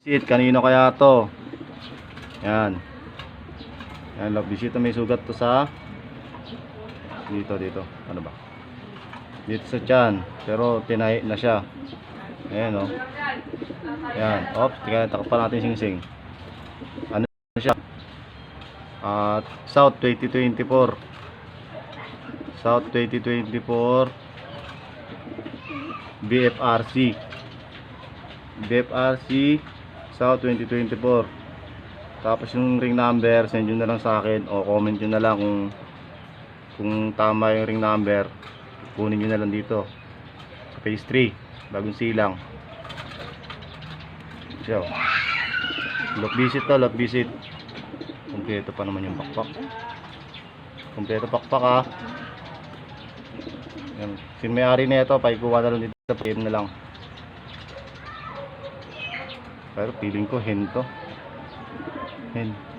Visit, kanino kaya to? Yan. Yan, love visit. May sugat to sa dito, dito. Ano ba? Dito sa tiyan. Pero tinahi na siya. Ayan, oh. Yan. Oops, tingnan, takpan natin sing-sing. Ano siya? At South 2024. South 2024 BFRC. BFRC South 2024. Tapos yung ring number, send nyo na lang sa akin o comment nyo na lang kung kung tama yung ring number. Kunin nyo na lang dito. Sa phase 3, bagong silang. So, look visit to, look visit. Kompleto pa naman yung pakpak. Kompleto pakpak ah. Yan. Si may-ari na ito, paikuha na lang dito. Pagkain na lang. Pero feeling ko hen to. Hen.